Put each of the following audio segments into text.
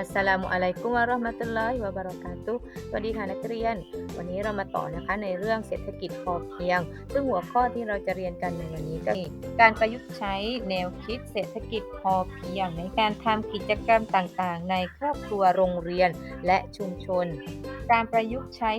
อัสสลามุอะลัยกุมวะราะห์มะตุลลอฮิวะบะเราะกาตุสวัสดีค่ะนักเรียน วันนี้เรามาต่อนะคะในเรื่องเศรษฐกิจพอเพียง ซึ่งหัวข้อที่เราจะเรียนกันในวันนี้ก็คือการประยุกต์ใช้แนวคิดเศรษฐกิจพอเพียง ในการทำกิจกรรมต่างๆ ในครอบครัวโรงเรียนและชุมชน การประยุกต์ใช้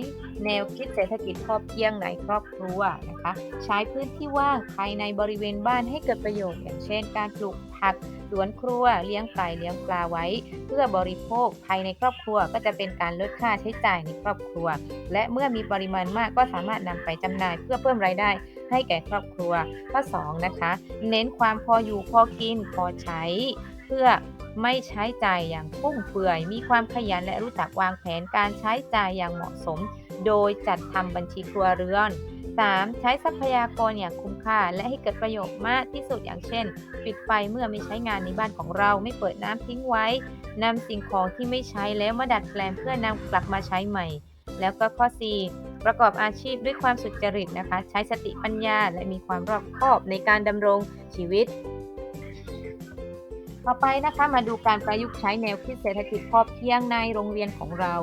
แนวคิดเศรษฐกิจพอเพียงในครอบครัวนะคะ ใช้พื้นที่ว่างภายในบริเวณบ้านให้เกิดประโยชน์ อย่างเช่น การปลูกผักสวนครัว เลี้ยงไก่เลี้ยงปลาไว้ เพื่อบริโภคภายในครอบครัวก็จะเป็นการลดค่าใช้จ่ายในครอบครัว และเมื่อมีปริมาณมากก็สามารถนำไปจำหน่ายเพื่อเพิ่มรายได้ให้แก่ครอบครัวข้อ2นะคะ เน้นความพออยู่พอกินพอใช้ เพื่อ ไม่ใช้จ่ายอย่างฟุ่มเฟือย มีความขยันและรู้จักวางแผนการใช้จ่ายอย่างเหมาะสม โดยจัดทำบัญชีครัวเรือน 3. ใช้ทรัพยากรอย่างคุ้มค่า และให้เกิดประโยชน์มากที่สุดอย่างเช่น ปิดไฟเมื่อไม่ใช้งานในบ้านของเราไม่เปิดน้ำทิ้งไว้นำสิ่งของที่ไม่ใช้แล้วมาดัดแปลงเพื่อนำกลับมาใช้ใหม่ แล้วก็ข้อ 4 ประกอบอาชีพด้วยความสุจริตนะคะ ใช้สติปัญญาและมีความรอบคอบในการดำรงชีวิต ต่อไปนะคะมาดูการประยุกต์ใช้แนวคิดเศรษฐกิจพอเพียงในโรงเรียนของเรา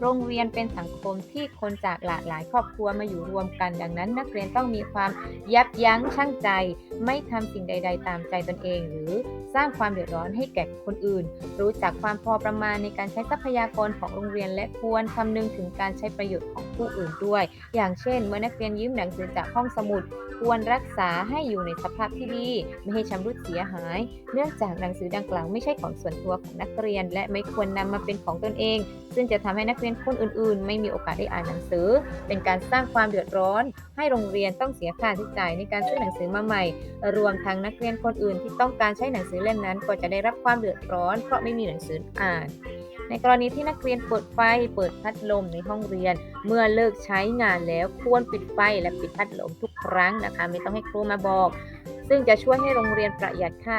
โรงเรียนเป็นสังคมที่คนจากหลากหลายครอบครัวมาอยู่รวมกัน ดังนั้น นักเรียนต้องมีความยับยั้งชั่งใจ ไม่ทำสิ่งใด ๆ ตามใจตนเอง หรือสร้างความเดือดร้อนให้แก่คนอื่น รู้จักความพอประมาณในการใช้ทรัพยากรของโรงเรียน และควรคำนึงถึงการใช้ประโยชน์ของผู้อื่นด้วย อย่างเช่น เมื่อนักเรียนยืมหนังสือจากห้องสมุด ควรรักษาให้อยู่ในสภาพที่ดี ไม่ให้ชำรุดเสียหาย เนื่องจากหนังสือดังกล่าวไม่ใช่ของส่วนตัวของนักเรียน และไม่ควรนำมาเป็นของตนเอง ซึ่งจะทำให้นักเรียนคนอื่นๆ ไม่มีโอกาสได้อ่านหนังสือ เป็นการสร้างความเดือดร้อน ให้โรงเรียนต้องเสียค่าใช้จ่ายในการซื้อหนังสือมาใหม่ รวมทั้งนักเรียนคนอื่นที่ต้องการใช้หนังสือเล่มนั้น ก็จะได้รับความเดือดร้อน เพราะไม่มีหนังสืออ่าน ในกรณีที่นักเรียนเปิดไฟเปิดพัดลมในห้องเรียน เมื่อเลิกใช้งานแล้วควรปิดไฟและปิดพัดลมทุกครั้งนะคะ ไม่ต้องให้ครูมาบอก ซึ่งจะช่วยให้โรงเรียนประหยัดค่า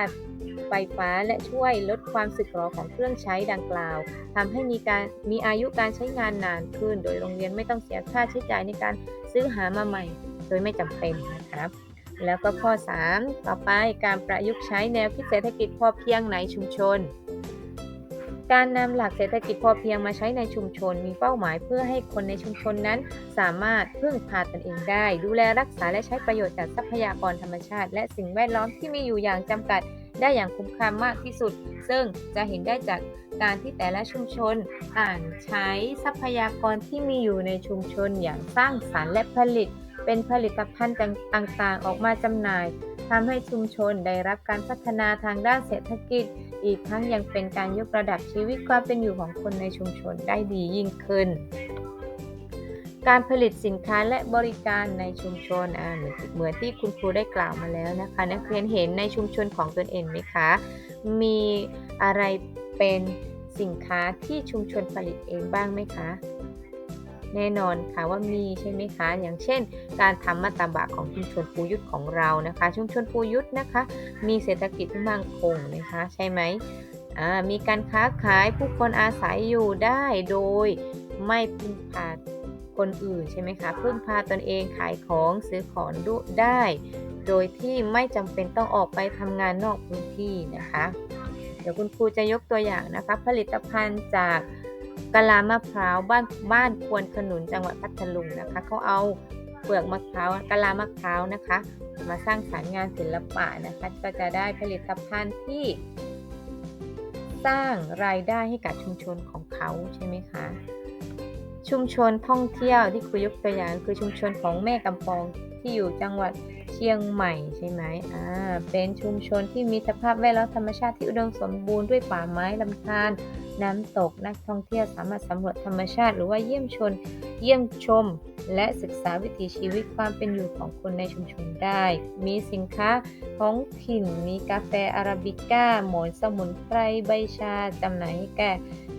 ไฟฟ้าและช่วยลดความสึกหรอของเครื่องใช้ดังกล่าวทำให้มีการมีอายุการใช้งานนานขึ้น โดยโรงเรียนไม่ต้องเสียค่าใช้จ่ายในการซื้อหามาใหม่ โดยไม่จำเป็นนะครับแล้วก็ข้อ 3 ต่อไปการประยุกต์ใช้แนวคิดเศรษฐกิจพอเพียงในชุมชน การนำหลักเศรษฐกิจพอเพียงมาใช้ในชุมชน มีเป้าหมายเพื่อให้คนในชุมชนนั้น สามารถพึ่งพาตนเองได้ ดูแลรักษาและใช้ประโยชน์จากทรัพยากรธรรมชาติ และสิ่งแวดล้อมที่มีอยู่อย่างจำกัด ได้อย่างคุ้มค่ามากที่สุด ซึ่งจะเห็นได้จากการที่แต่ละชุมชนอ่านใช้ทรัพยากรที่มีอยู่ในชุมชนอย่างสร้างสรรค์และผลิต เป็นผลิตภัณฑ์ต่างๆ ออกมาจำหน่าย ทำให้ชุมชนได้รับการพัฒนาทางด้านเศรษฐกิจ อีกทั้งยังเป็นการยกระดับชีวิตความเป็นอยู่ของคนในชุมชนได้ดียิ่งขึ้น การผลิตสินค้าและบริการในชุมชนเหมือนเหมือนที่คุณครูได้กล่าวมาแล้วนะคะ นักเรียนเห็นในชุมชนของตนเองไหมคะ มีอะไรเป็นสินค้าที่ชุมชนผลิตเองบ้างไหมคะ แน่นอนค่ะว่ามีใช่ไหมคะ อย่างเช่น การทำมาตาบะของชุมชนปูยุทธของเรานะคะ ชุมชนปูยุทธนะคะ มีเศรษฐกิจที่มั่งคงนะคะ ใช่ไหมมีการค้าขายผู้คนอาศัยอยู่ได้โดยไม่พึ่งพาคนอื่นใช่ไหมคะพึ่งพาตนเองขายของซื้อของได้ โดยที่ไม่จำเป็นต้องออกไปทำงานนอกพื้นที่นะคะ เดี๋ยวคุณครูจะยกตัวอย่างนะคะ ผลิตภัณฑ์จาก กะลามะพร้าวบ้านบ้านควรขนุนจังหวัดพัทลุงนะคะเขาเอาเปลือกมะพร้าวกะลามะพร้าวนะคะ มาสร้างสรรค์งานศิลปะนะคะ ก็จะได้ผลิตภัณฑ์ที่ สร้างรายได้ให้กับชุมชนของเขาใช่ไหมคะชุมชนท่องเที่ยวที่ครูยกตัวอย่างคือชุมชนของแม่กำปองที่อยู่จังหวัด ชียงใหม่ใช่ไหมอ่า เป็นชุมชนที่มีสภาพแวดล้อมธรรมชาติที่อุดมสมบูรณ์ด้วยป่าไม้ลำธารน้ำตก นักท่องเที่ยวสามารถสำรวจธรรมชาติ หรือว่าเยี่ยมชน เยี่ยมชม และศึกษาวิถีชีวิตความเป็นอยู่ของคนในชุมชนได้ มีสินค้าท้องถิ่น มีกาแฟอาราบิก้า หมอนสมุนไพร ใบชาจำหน่ายให้แก่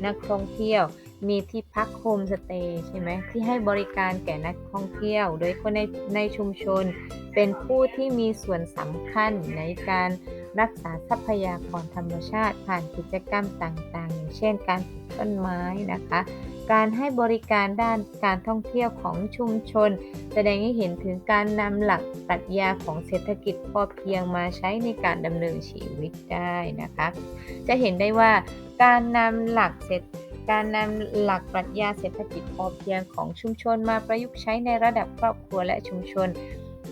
นักท่องเที่ยว มีที่พักโฮมสเตย์ใช่ไหมที่ให้บริการแก่นักท่องเที่ยว โดยคนในในชุมชน เป็นผู้ที่มีส่วนสำคัญในการรักษาทรัพยากรธรรมชาติ ผ่านกิจกรรมต่างๆ อย่างเช่น การปลูกต้นไม้นะคะ การให้บริการด้านการท่องเที่ยวของชุมชน แสดงให้เห็นถึงการนำหลักปรัชญาของเศรษฐกิจพอเพียงมาใช้ในการดำเนินชีวิตได้นะคะ จะเห็นได้ว่าการนำหลักเศรษฐ การนำหลักปรัชญาเศรษฐกิจพอเพียงของชุมชนมาประยุกต์ใช้ในระดับครอบครัวและชุมชน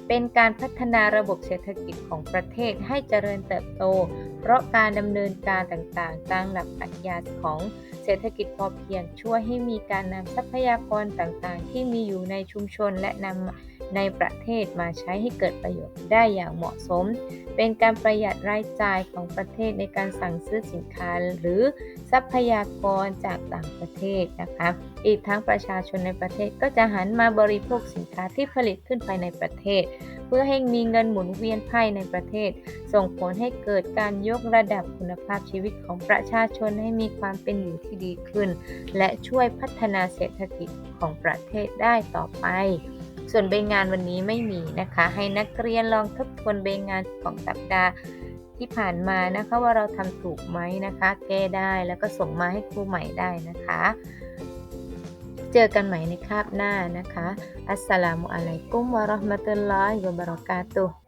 เป็นการพัฒนาระบบเศรษฐกิจของประเทศให้เจริญเติบโต เพราะการดำเนินการต่างๆ ตามหลักปรัชญาของเศรษฐกิจพอเพียงช่วยให้มีการนำทรัพยากรต่างๆ ที่มีอยู่ในชุมชนและนำ ในประเทศมาใช้ให้เกิดประโยชน์ได้อย่างเหมาะสม เป็นการประหยัดรายจ่ายของประเทศในการสั่งซื้อสินค้าหรือทรัพยากรจากต่างประเทศนะคะ อีกทั้งประชาชนในประเทศก็จะหันมาบริโภคสินค้าที่ผลิตขึ้นภายในประเทศ เพื่อให้มีเงินหมุนเวียนภายในประเทศ ส่งผลให้เกิดการยกระดับคุณภาพชีวิตของประชาชนให้มีความเป็นอยู่ที่ดีขึ้น และช่วยพัฒนาเศรษฐกิจของประเทศได้ต่อไป ส่วนใบงานวันนี้ไม่มีนะคะ ให้นักเรียนลองทบทวนใบงานของสัปดาห์ที่ผ่านมานะคะว่าเราทำถูกไหมนะคะ แก้ได้แล้วก็ส่งมาให้ครูใหม่ได้นะคะ เจอกันใหม่ในคาบหน้านะคะ อัสสลามุอะลัยกุมวะราะห์มะตุลลอฮิวะบะเราะกาตุฮ์